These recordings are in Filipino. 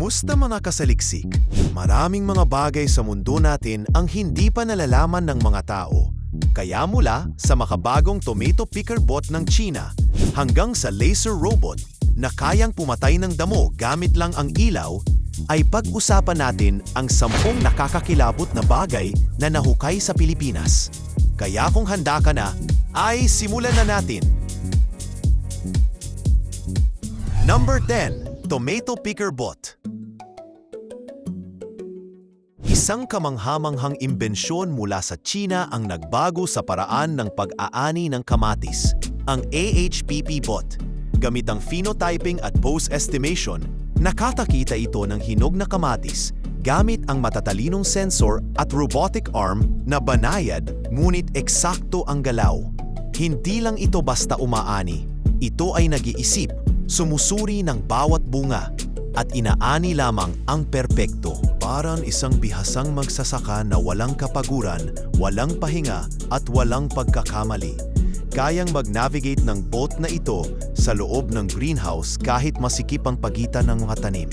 Kumusta mga kasaliksik? Maraming mga bagay sa mundo natin ang hindi pa nalalaman ng mga tao. Kaya mula sa makabagong tomato picker bot ng China hanggang sa laser robot na kayang pumatay ng damo gamit lang ang ilaw, ay pag-usapan natin ang sampung nakakakilabot na bagay na nahukay sa Pilipinas. Kaya kung handa ka na, ay simulan na natin! Number 10, Tomato Picker Bot. Isang kamanghamanghang imbensyon mula sa China ang nagbago sa paraan ng pag-aani ng kamatis, ang AHPP bot. Gamit ang phenotyping at pose estimation, nakatakita ito ng hinog na kamatis gamit ang matatalinong sensor at robotic arm na banayad ngunit eksakto ang galaw. Hindi lang ito basta umaani, ito ay nag-iisip, sumusuri ng bawat bunga, at inaani lamang ang perpekto. Parang isang bihasang magsasaka na walang kapaguran, walang pahinga at walang pagkakamali. Kayang mag-navigate ng boat na ito sa loob ng greenhouse kahit masikip ang pagitan ng mga tanim.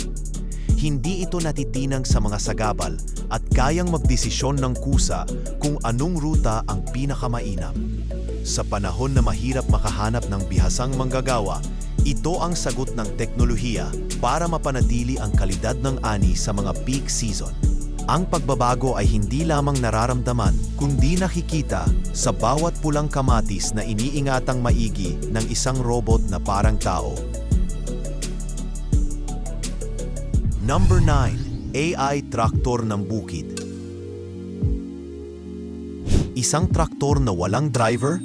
Hindi ito natitinang sa mga sagabal at kayang magdesisyon ng kusa kung anong ruta ang pinakamainam. Sa panahon na mahirap makahanap ng bihasang manggagawa, ito ang sagot ng teknolohiya para mapanatili ang kalidad ng ani sa mga peak season. Ang pagbabago ay hindi lamang nararamdaman kundi nakikita sa bawat pulang kamatis na iniingatang maigi ng isang robot na parang tao. Number 9. AI Traktor ng Bukid Isang traktor na walang driver?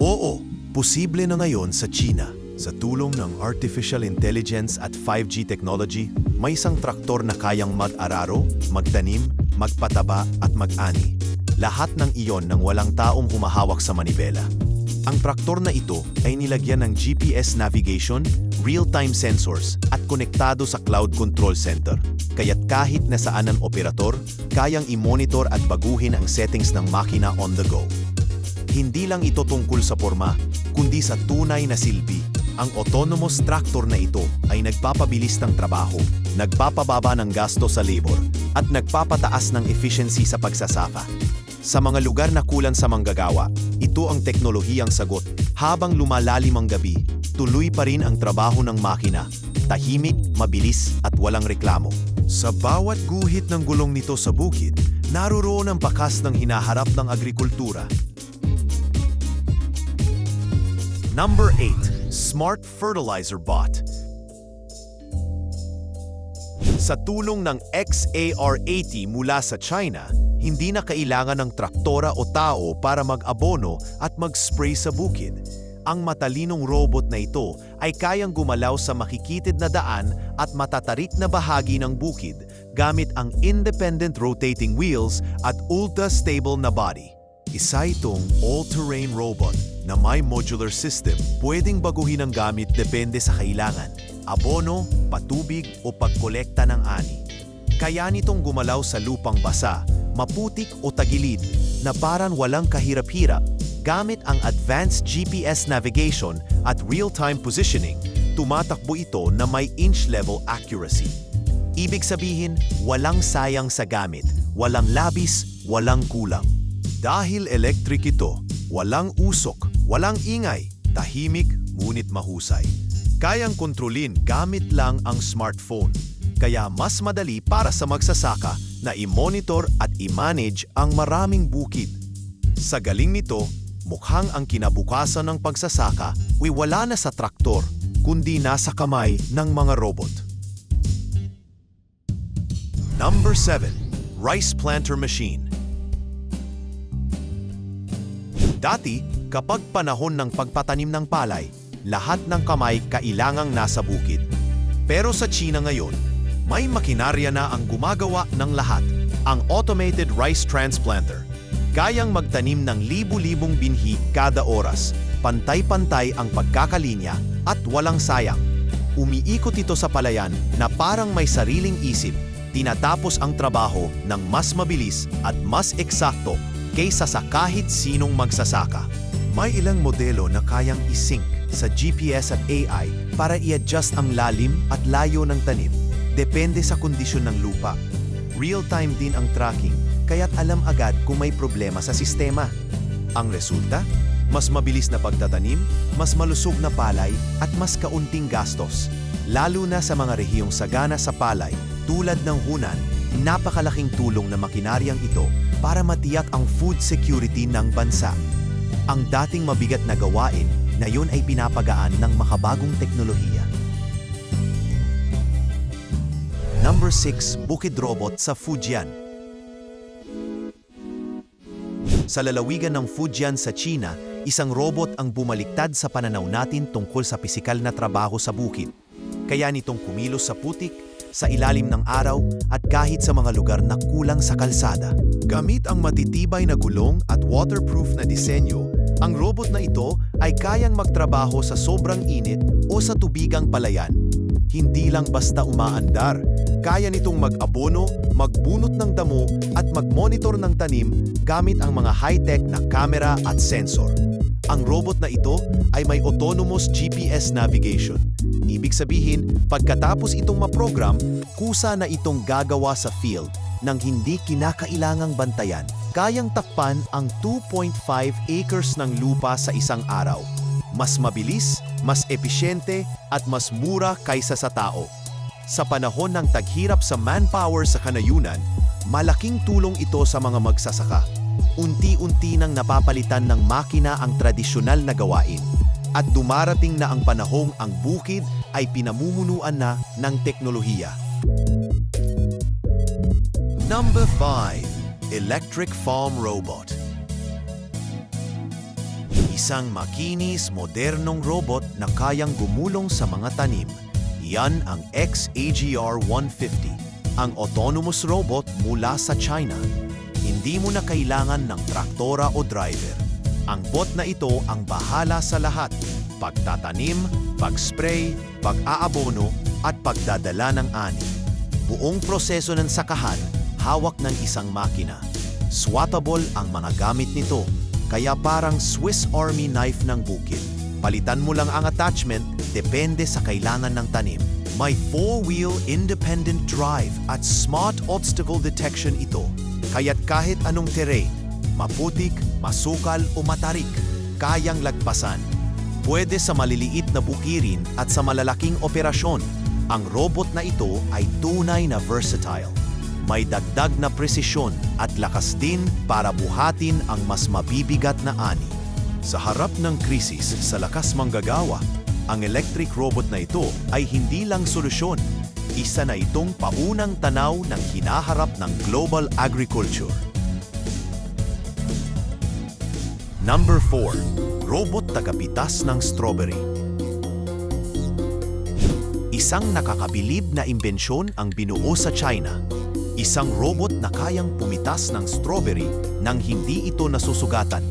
Oo, posible na ngayon sa China. Sa tulong ng artificial intelligence at 5G technology, may isang traktor na kayang mag-araro, magtanim, magpataba at mag-ani. Lahat ng iyon nang walang taong humahawak sa manibela. Ang traktor na ito ay nilagyan ng GPS navigation, real-time sensors at konektado sa cloud control center. Kaya't kahit nasaan ang operator, kayang i-monitor at baguhin ang settings ng makina on the go. Hindi lang ito tungkol sa forma, kundi sa tunay na silbi. Ang autonomous tractor na ito ay nagpapabilis ng trabaho, nagpapababa ng gasto sa labor, at nagpapataas ng efficiency sa pagsasaka. Sa mga lugar na kulang sa manggagawa, ito ang teknolohiyang sagot. Habang lumalalim ang gabi, tuloy pa rin ang trabaho ng makina. Tahimik, mabilis at walang reklamo. Sa bawat guhit ng gulong nito sa bukid, naroon ang bakas ng hinaharap ng agrikultura. Number 8. Smart Fertilizer Bot Sa tulong ng XAR-80 mula sa China, hindi na kailangan ng traktora o tao para mag-abono at mag-spray sa bukid. Ang matalinong robot na ito ay kayang gumalaw sa makikitid na daan at matatarik na bahagi ng bukid gamit ang independent rotating wheels at ultra-stable na body. Isa itong all-terrain robot na may modular system pwedeng baguhin ang gamit depende sa kailangan, abono, patubig o pagkolekta ng ani. Kaya nitong gumalaw sa lupang basa, maputik o tagilid na parang walang kahirap-hirap gamit ang advanced GPS navigation at real-time positioning, tumatakbo ito na may inch-level accuracy. Ibig sabihin, walang sayang sa gamit, walang labis, walang kulang. Dahil electric ito, walang usok, walang ingay, tahimik ngunit mahusay. Kayang kontrolin gamit lang ang smartphone, kaya mas madali para sa magsasaka na i-monitor at i-manage ang maraming bukid. Sa galing nito, mukhang ang kinabukasan ng pagsasaka ay wala na sa traktor, kundi nasa kamay ng mga robot. Number 7. Rice Planter Machine Dati, kapag panahon ng pagpatanim ng palay, lahat ng kamay kailangang nasa bukid. Pero sa China ngayon, may makinarya na ang gumagawa ng lahat, ang Automated Rice Transplanter. Kayang magtanim ng libu-libong binhi kada oras, pantay-pantay ang pagkakalinya at walang sayang. Umiikot ito sa palayan na parang may sariling isip, tinatapos ang trabaho ng mas mabilis at mas eksakto kaysa sa kahit sinong magsasaka. May ilang modelo na kayang isync sa GPS at AI para i-adjust ang lalim at layo ng tanim. Depende sa kondisyon ng lupa. Real-time din ang tracking, kaya't alam agad kung may problema sa sistema. Ang resulta? Mas mabilis na pagtatanim, mas malusog na palay, at mas kaunting gastos. Lalo na sa mga rehiyong sagana sa palay, tulad ng Hunan, napakalaking tulong na makinaryang ito para matiyak ang food security ng bansa. Ang dating mabigat na gawain, ngayon ay pinapagaan ng makabagong teknolohiya. Number 6, Bukid Robot sa Fujian. Sa lalawigan ng Fujian sa China, isang robot ang bumaliktad sa pananaw natin tungkol sa pisikal na trabaho sa bukid. Kaya nitong kumilos sa putik, sa ilalim ng araw at kahit sa mga lugar na kulang sa kalsada. Gamit ang matitibay na gulong at waterproof na disenyo, ang robot na ito ay kayang magtrabaho sa sobrang init o sa tubigang palayan. Hindi lang basta umaandar, kaya nitong mag-abono, magbunot ng damo at mag-monitor ng tanim gamit ang mga high-tech na kamera at sensor. Ang robot na ito ay may autonomous GPS navigation. Ibig sabihin, pagkatapos itong maprogram, kusa na itong gagawa sa field nang hindi kinakailangang bantayan. Kayang takpan ang 2.5 acres ng lupa sa isang araw. Mas mabilis, mas episyente at mas mura kaysa sa tao. Sa panahon ng taghirap sa manpower sa kanayunan, malaking tulong ito sa mga magsasaka. Unti-unti nang napapalitan ng makina ang tradisyonal na gawain. At dumarating na ang panahong ang bukid ay pinamumunuan na ng teknolohiya. Number 5. Electric Farm Robot Isang makinis, modernong robot na kayang gumulong sa mga tanim. Yan ang XAGR 150, ang autonomous robot mula sa China. Hindi mo na kailangan ng traktora o driver. Ang bot na ito ang bahala sa lahat. Pagtatanim, pag-spray, pag-aabono, at pagdadala ng ani. Buong proseso ng sakahan, hawak ng isang makina. Swattable ang mga gamit nito, kaya parang Swiss Army knife ng bukid. Palitan mo lang ang attachment, depende sa kailangan ng tanim. May four-wheel independent drive at smart obstacle detection ito. Kaya't kahit anong terrain, maputik, masukal o matarik, kayang lagpasan. Pwede sa maliliit na bukirin at sa malalaking operasyon. Ang robot na ito ay tunay na versatile. May dagdag na presisyon at lakas din para buhatin ang mas mabibigat na ani. Sa harap ng krisis sa lakas manggagawa, ang electric robot na ito ay hindi lang solusyon. Isa na itong paunang tanaw ng hinaharap ng global agriculture. Number 4. Robot tagapitas ng strawberry. Isang nakakabilib na imbensyon ang binuo sa China. Isang robot na kayang pumitas ng strawberry nang hindi ito nasusugatan.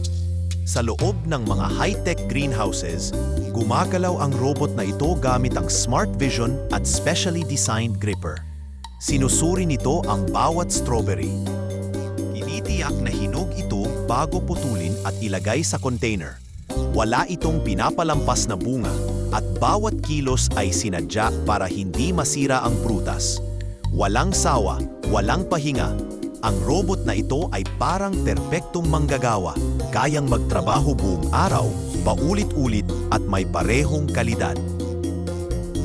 Sa loob ng mga high-tech greenhouses, gumagalaw ang robot na ito gamit ang smart vision at specially designed gripper. Sinusuri nito ang bawat strawberry. Tinitiyak na hinog ito bago putulin at ilagay sa container. Wala itong pinapalampas na bunga at bawat kilos ay sinadya para hindi masira ang prutas. Walang sawa, walang pahinga. Ang robot na ito ay parang perpektong manggagawa, kayang magtrabaho buong araw, paulit-ulit at may parehong kalidad.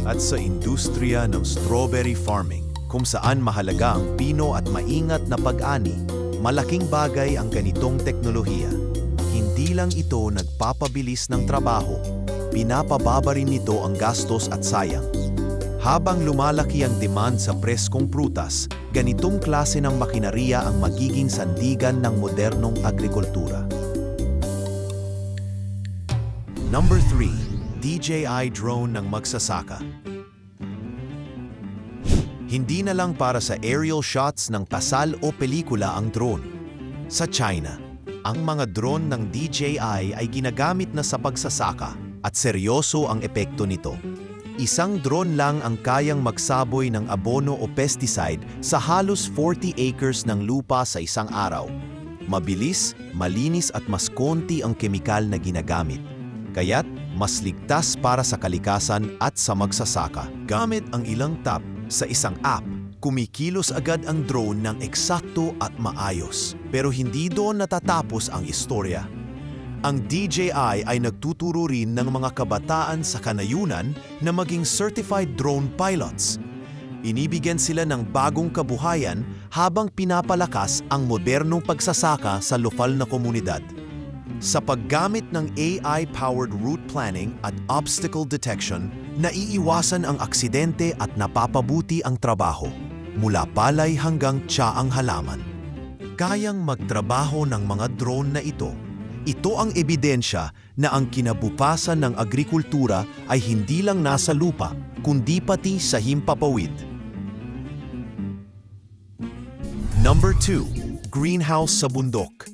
At sa industriya ng strawberry farming, kung saan mahalaga ang pino at maingat na pag-ani, malaking bagay ang ganitong teknolohiya. Hindi lang ito nagpapabilis ng trabaho, pinapababa rin nito ang gastos at sayang. Habang lumalaki ang demand sa preskong prutas, ganitong klase ng makinarya ang magiging sandigan ng modernong agrikultura. Number 3. DJI drone ng magsasaka. Hindi na lang para sa aerial shots ng kasal o pelikula ang drone. Sa China, ang mga drone ng DJI ay ginagamit na sa pagsasaka at seryoso ang epekto nito. Isang drone lang ang kayang magsaboy ng abono o pesticide sa halos 40 acres ng lupa sa isang araw. Mabilis, malinis at mas konti ang kemikal na ginagamit. Kaya't mas ligtas para sa kalikasan at sa magsasaka. Gamit ang ilang tap, Sa isang app, kumikilos agad ang drone ng eksakto at maayos. Pero hindi doon natatapos ang istorya. Ang DJI ay nagtuturo rin ng mga kabataan sa kanayunan na maging certified drone pilots. Inibigyan sila ng bagong kabuhayan habang pinapalakas ang modernong pagsasaka sa lokal na komunidad. Sa paggamit ng AI-powered route planning at obstacle detection, naiiwasan ang aksidente at napapabuti ang trabaho, mula palay hanggang tsaang halaman. Kayang magtrabaho ng mga drone na ito. Ito ang ebidensya na ang kinabukasan ng agrikultura ay hindi lang nasa lupa, kundi pati sa himpapawid. Number 2. Greenhouse sa bundok.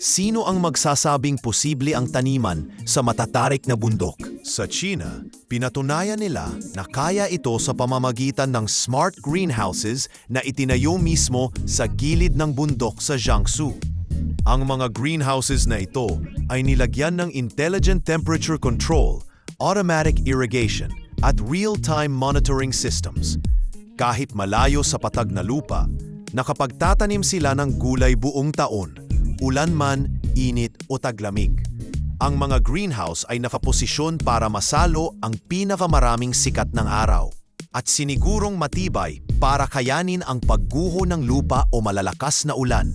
Sino ang magsasabing posible ang taniman sa matatarik na bundok? Sa China, pinatunayan nila na kaya ito sa pamamagitan ng smart greenhouses na itinayo mismo sa gilid ng bundok sa Jiangsu. Ang mga greenhouses na ito ay nilagyan ng intelligent temperature control, automatic irrigation, at real-time monitoring systems. Kahit malayo sa patag na lupa, nakapagtatanim sila ng gulay buong taon, ulan man, init o taglamig. Ang mga greenhouse ay nakaposisyon para masalo ang pinakamaraming sikat ng araw at sinigurong matibay para kayanin ang pagguho ng lupa o malalakas na ulan.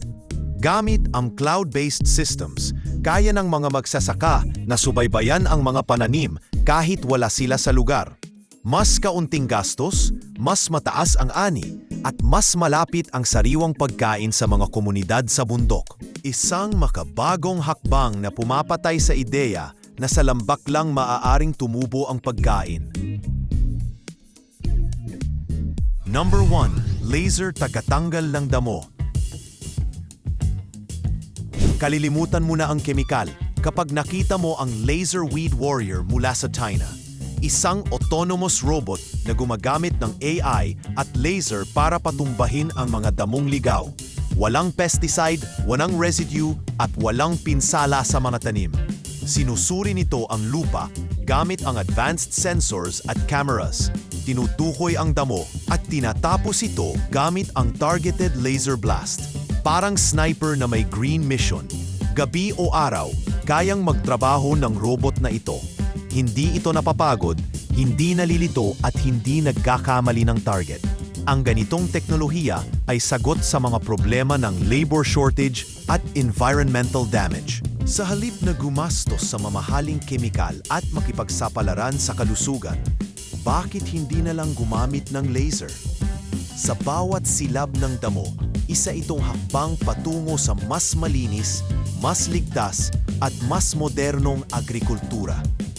Gamit ang cloud-based systems, kaya ng mga magsasaka na subaybayan ang mga pananim kahit wala sila sa lugar. Mas kaunting gastos, mas mataas ang ani, at mas malapit ang sariwang pagkain sa mga komunidad sa bundok. Isang makabagong hakbang na pumapatay sa ideya na sa lambak lang maaaring tumubo ang pagkain. Number 1. Laser tagatanggal ng damo. Kalilimutan mo na ang kemikal kapag nakita mo ang Laser Weed Warrior mula sa China. Isang autonomous robot na gumagamit ng AI at laser para patumbahin ang mga damong ligaw. Walang pesticide, walang residue, at walang pinsala sa mga tanim. Sinusuri nito ang lupa gamit ang advanced sensors at cameras. Tinutukoy ang damo at tinatapos ito gamit ang targeted laser blast. Parang sniper na may green mission. Gabi o araw, kayang magtrabaho ng robot na ito. Hindi ito napapagod, hindi nalilito at hindi nagkakamali ng target. Ang ganitong teknolohiya ay sagot sa mga problema ng labor shortage at environmental damage. Sa halip na gumastos sa mamahaling kemikal at makipagsapalaran sa kalusugan, bakit hindi na lang gumamit ng laser? Sa bawat silab ng damo, isa itong hakbang patungo sa mas malinis, mas ligtas at mas modernong agrikultura.